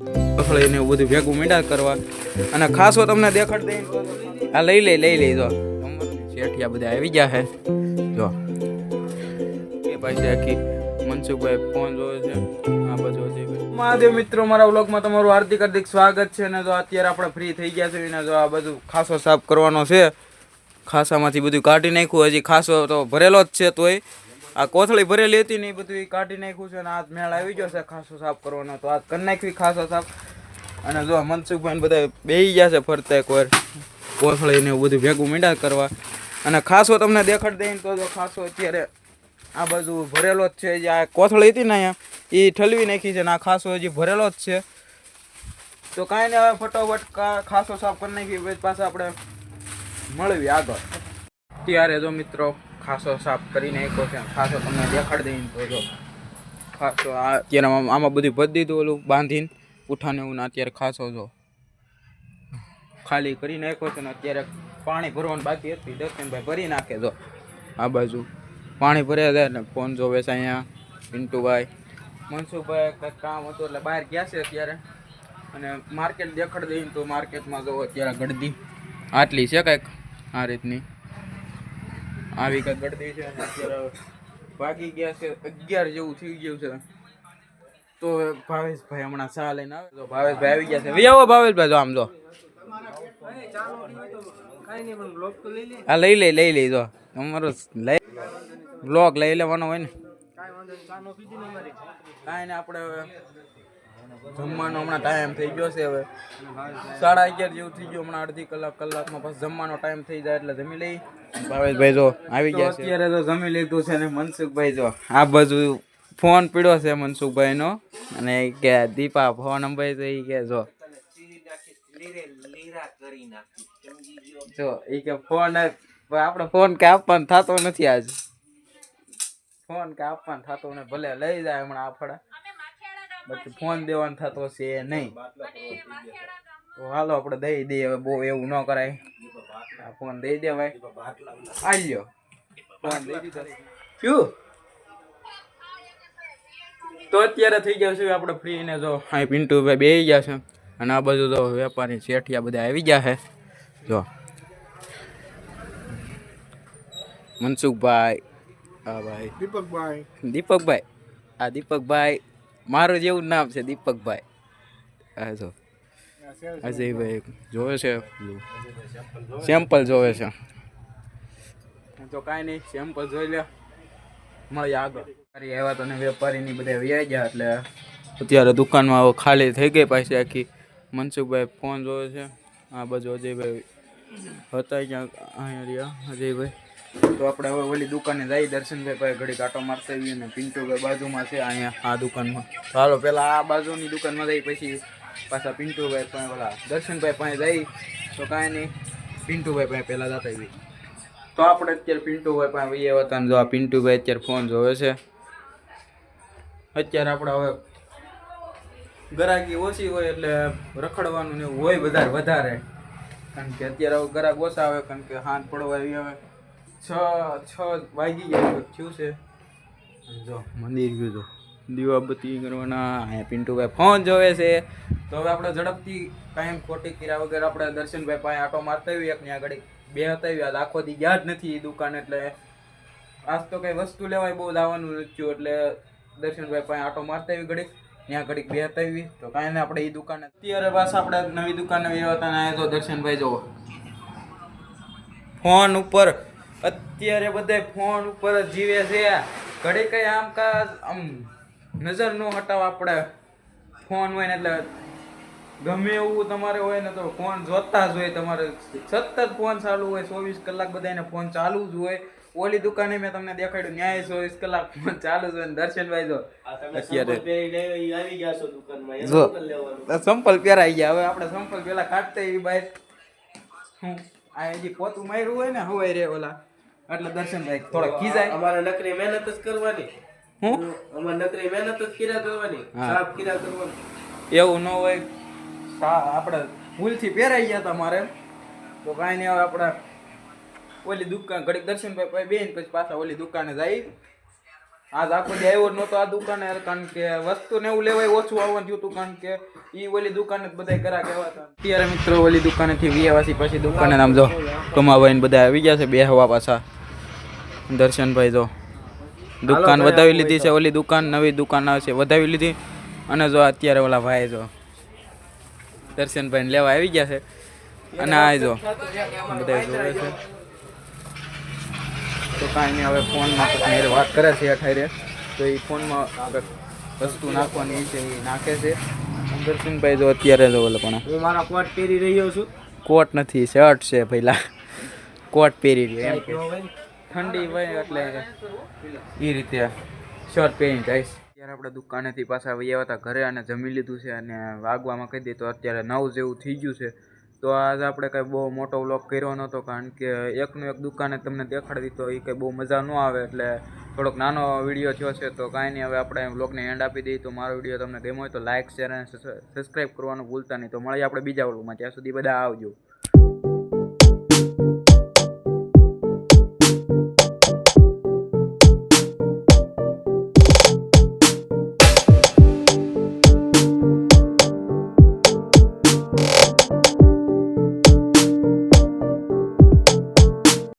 ને એવું બધું ભેગું મીંડા કરવા. અને ખાસો તમને દેખાડ દે આ લઈ લે, લઈ લઈ જો. શેઠિયા બધા આવી ગયા છે. જો. એ પાસે આખી મનસુખભાઈ ફોન જોવે છે. આ બાજુ મહાદેવ મિત્રો, મારા વ્લોગમાં તમારું હાર્દિક હાર્દિક સ્વાગત છે. ને જો અત્યારે આપણે ફ્રી થઈ ગયા છે ને જો આ બધું ખાસો સાફ કરવાનો છે. ખાસામાંથી બધું કાઢી નાખ્યું. હજી ખાસો તો ભરેલો જ છે તોય. આ કોથળી ભરેલી હતી ને એ બધું કાઢી નાખ્યું છે અને આજ મેળ આવી ગયો છે ખાસો સાફ કરવાનો. તો આજ કરી નાખવી ખાસો સાફ. અને જો મનસુખભાઈ બધા બેસી ગયા છે ફરતા એક વાર. કોથળી ને બધું ભેગું મીંડા કરવા. અને ખાસો તમને દેખાડ દઈને તો જો ખાસો અત્યારે આ બાજુ ભરેલો જ છે. જે આ કોથળી હતી ને અહીંયા એ ઠલવી નાખી છે ને આ ખાસો હજી ભરેલો જ છે. તો કાંઈ નહીં, હવે ફટોફટ ખાસો સાફ કરી નાખી પાછા આપણે મળવી આગળ. ત્યારે જો મિત્રો ખાસો સાફ કરી નાખ્યો છે ખાસો તમને દેખાડી દઈને તો જો. ખાસો આ અત્યારે આમાં બધું ભરી દીધું ઓલું બાંધીને ઉઠાને એવું અત્યારે ખાસો જો ખાલી કરી નાખ્યો છે ને અત્યારે પાણી ભરવાનું બાકી હતું. દર્શનભાઈ ભરી નાખે જો. આ બાજુ પાણી ભર્યા જાય ને ફોન જોવે છે અહીંયા પિન્ટુભાઈ. મનસુખભાઈ કંઈક કામ હતું એટલે બહાર ગયા છે અત્યારે. અને માર્કેટ દેખાડી દઈને તો માર્કેટમાં જો અત્યારે ગળદી આટલી છે કંઈક આ રીતની. આવી કંઈક દે છે અત્યારે ભાગી ગયા છે અગિયાર જેવું થઈ ગયું છે. તો ભાવેશભાઈ હમણાં ચા લઈને આવે. તો ભાવેશભાઈ આવી ગયા છે. આવો ભાવેશભાઈ જો આમ જો. આ લઈ લઈ લઈ લઈ જો. અમારો લઈ બ્લોગ લઈ લેવાનો હોય ને. કાંઈ ને આપણે જમવાનો હમણાં ટાઈમ થઈ ગયો છે હવે. સાડા અગિયાર જેવું થઈ ગયું, હમણાં અડધી કલાક કલાકમાં પછી જમવાનો ટાઈમ થઈ જાય એટલે જમી લઈ. ભાવેશભાઈ જો આવી ગયા અત્યારે તો જમી લીધું છે ને મનસુખભાઈ જો. આ બાજુ ફોન પીડ્યો છે મનસુખભાઈ નો અને કે દીપા ફોન અંબાઈ તો કે જો. જો, એ કે ફોન આપણે ફોન કે આપવાનો થતો નથી આજ. ફોન કે આપવાનો થતો ને ભલે લઈ જાય હમણાં આફડા બાકી ફોન દેવાનો થતો છે નહીં. તો હાલો આપણે દઈ દઈએ હવે બહુ એવું ન કરાય. આ ફોન દઈ દેવાય આલ્યો. ફોન દઈ દીધો. શું? તો અત્યારે થઈ ગયા છે આપણે ફ્રી ને જો અહીં પિન્ટુભાઈ બે ગયા છે. અને આ બાજુ તો વેપારી શેઠિયા બધા આવી ગયા છે. જો. મનસુખભાઈ હા ભાઈ. દીપકભાઈ. દીપકભાઈ. આ દીપકભાઈ. મારું જ નામ છે દીપકભાઈ. હા જો. અજયભાઈ જોવે છે સેમ્પલ જોવે છે. તો કાંઈ નહીં સેમ્પલ જોઈ લે. મળીએ આગળ. વેપારી આવ્યા તો ને વેપારીની બધા વ્યાઈ ગયા એટલે અત્યારે દુકાનમાં હવે ખાલી થઈ ગઈ પાછી આખી. મનસુખભાઈ ફોન જોવે છે. આ બાજુ અજયભાઈ હતા ક્યાંક, અહીંયા રહ્યા. અજયભાઈ. તો આપણે હવે ઓલી દુકાને જઈ દર્શનભાઈ પાસે ઘડી કાંટો મારતા આવીએ ને પિન્ટુભાઈ બાજુમાં છે અહીંયા, આ દુકાનમાં. તો હાલો પહેલાં આ બાજુની દુકાનમાં જઈ પછી પાછા પિન્ટુભાઈ પાસે, ઓલા દર્શનભાઈ પાસે જઈ તો કાંઈ નહીં પિન્ટુભાઈ પાસે પહેલાં જતા આવી તો આપણે અત્યારે પિન્ટુભાઈ પાસે વહીએ હતા જો આ પિન્ટુભાઈ અત્યારે ફોન જોવે છે. અત્યારે આપણે હવે ગરાકી ઓછી હોય એટલે રખડવાનું ને હોય વધારે વધારે. કારણ કે અત્યારે હવે ગરાક ઓછા આવે, કારણ કે હાથ પડવા આવી હવે છ છ વાગી ગયા થયું છે? જો, મંદિર ગયું તો દીવાબત્તી કરવાના, અહીંયા પિન્ટુભાઈ ફોન જોવે છે. તો હવે આપણે ઝડપથી ટાઈમ ખોટી કર્યા વગર આપણે દર્શનભાઈ પાસે આટો મારતા આવીએ. ત્યાં આગળ બે હતા આવ્યા આખો દી જ નથી એ દુકાન, એટલે આજ તો કંઈ વસ્તુ લેવાય બહુ લાવવાનું નથી એટલે દર્શનભાઈ પાસે આટો મારતા આવી ઘડીક. ત્યાં ઘડીક બે હતા આવી તો કાંઈ આપણે એ દુકાને અત્યારે પાછા આપણે નવી દુકાને આવ્યા હતા ને આયા તો દર્શનભાઈ જોવો ફોન ઉપર અત્યારે બધા ફોન ઉપર જ જીવે છે. ઘડી કઈ આમ કા આમ નજર નો હટાવ આપણે ફોન હોય ને એટલે ગમે એવું તમારે હોય ને તો ફોન જોતા જ હોય તમારે. સતત ફોન ચાલુ હોય ચોવીસ કલાક બધાને ફોન ચાલુ જ હોય. ઓલી દુકાને મેં તમને દેખાડ્યું ન્યાય ચોવીસ કલાક ફોન ચાલુ જ હોય ને દર્શનભાઈ જો. અત્યારે. જો. સંપલ પહેરાઈ ગયા હવે આપણે સંપલ પેલા કાઢતા એવી બાઈક હું આ હજી પોતું માર્યું હોય ને હવાય રે ઓલા. એટલે દર્શનભાઈ થોડા ખીજાય. અમારે નકરી મહેનત જ કરવાની. હું? અમારે નકરી મહેનત જ કીરા કરવાની. સાફ કીરા કરવાની. એવું ન હોય. સા- આપણે ભૂલથી પહેરાઈ ગયા હતા મારે તો કાંઈ નહીં હવે આપણે ઓલી દુકાન ઘડીક દર્શનભાઈ ભાઈ બેન પછી પાછા ઓલી દુકાને જઈ આજ આખો દી આવ્યો નહોતો આ દુકાને કારણ કે વસ્તુ ને એવું લેવાય ઓછું આવવાનું થયું હતું કારણ કે ઈ ઓલી દુકાને જ બધા કરા કહેવા હતા. અત્યારે મિત્રો ઓલી દુકાનેથી વિયાવાસી પછી દુકાને આમ જો કમાવાઈને બધા આવી ગયા છે બે હવા પાછા. દર્શનભાઈ જો દુકાન વધાવી લીધી છે ઓલી દુકાન નવી દુકાન આવશે વધાવી લીધી. અને જો અત્યારે ઓલા ભાઈ જો દર્શનભાઈ લેવા આવી ગયા છે. અને આ જો બધા જોવે છે. તો કાંઈ નહીં હવે ફોનમાં પછી વાત કરે છે અઠારે. તો એ ફોનમાં કંઈક વસ્તુ નાખવાની છે એ નાખે છે. દર્શનભાઈ જો અત્યારે જો ઓલો પણ. હું મારા કોટ પહેરી રહ્યો છું. કોટ નથી શર્ટ છે પહેલા કોટ પહેરી રહ્યો. એમ ઠંડી હોય એટલે એ રીતે શર્ટ પહેરી જઈશ અત્યારે આપણે દુકાનેથી પાછા આવ્યા હતા ઘરે અને જમી લીધું છે અને વાગવામાં કહી દઈએ તો અત્યારે નવ જેવું થઈ ગયું છે. તો આજે આપણે કંઈ બહુ મોટો વ્લોગ કર્યો નહોતો, કારણ કે એકનું એક દુકાને તમને દેખાડી દીધો એ કંઈ બહુ મજા ન આવે, એટલે થોડોક નાનો વીડિયો થયો છે, તો કાંઈ નહીં, હવે આપણે વ્લોગને એન્ડ આપી દઈએ, તો મારો વીડિયો તમને ગમ્યો હોય તો લાઇક શેર અને સબસ્ક્રાઈબ કરવાનું ભૂલતા નહીં. તો મળીએ આપણે બીજા વ્લોગમાં ત્યાં સુધી બધા આવજો.